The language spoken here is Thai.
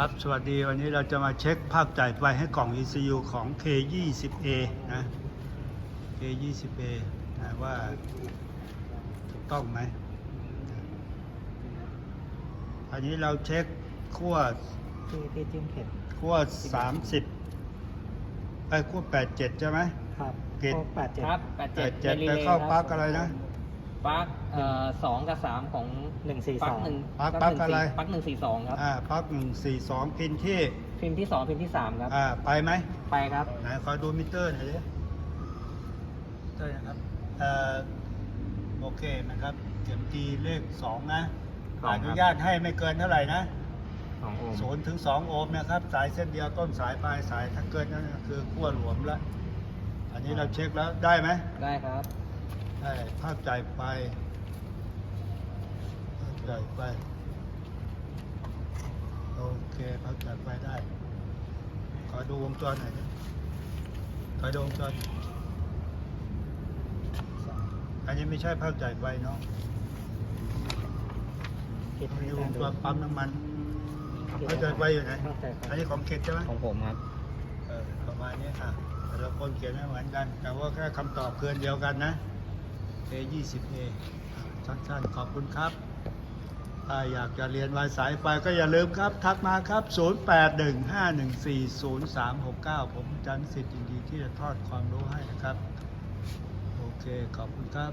ครับ สวัสดีวันนี้เราจะมาเช็คภาพจ่ายไฟให้กล่อง ECU ของ K20A นะ K20A นะว่าถูกต้องไหมอันนี้เราเช็คขั้วที่ที่จิ้มเข็มขั้ว30ไอ้ยขั้ว87 ใช่ไหมครับเกรดโค้ดแปดเจ็ดครับแปดเจ็ด87ไปเข้าปลั๊กอะไรนะ ปลั๊กเอ่อสองกับสามของหนึ่งสี่ปสลั๊อกงหนึ่งปลั๊กปลั๊กอะไรปลั๊กหนึ่งสี่สองครับ อ่าปลั๊ก142พินที่พิมพ์ที่สองพิมพ์ที่สามครับ อ่าไปไหมไปครับ ไหนขอดูมิเตอร์หน่อยดิมิเตอร์นะครับเอ่อโอเคนะครับเข็มตีเลข2นะสองครับ อนุญาตให้ไม่เกินเท่าไหร่นะสองโอห์มศูนย์ถึงสองโอห์มนะครับ สายเส้นเดียวต้นสายปลายสายถ้าเกินนั่นก็คือขั้วหลวมแล้วอันนี้เราเช็คแล้วได้ไหมได้ครับ ได้ภาพจ่ายไฟภาพจ่ายไฟโอเคภาพจ่ายไฟได้ ขอดูวงจรหน่อยดิขอดูวงจร อันนี้ไม่ใช่ภาพจ่ายไฟเนาะคิดอันให้นี้วได้งดูจรปั๊มน้ำมันภาพจ่ายไฟอยู่ไหนภาพจ่ายไฟอันนี้ของเขตใช่ไหมของผมครับเออประมาณนี้อะแต่ละคนเขียนไม่เหมือนกัน แต่ว่าแค่คำตอบเกินเดียวกันนะ A20A สั้นขอบคุณครับ ถ้าอยากจะเรียนวายสายไฟก็อย่าลืมครับ ทักมาครับ 0815140369 ผมอาจารย์นิสิตยินดีที่จะทอดความรู้ให้นะครับ โอเค ขอบคุณครับ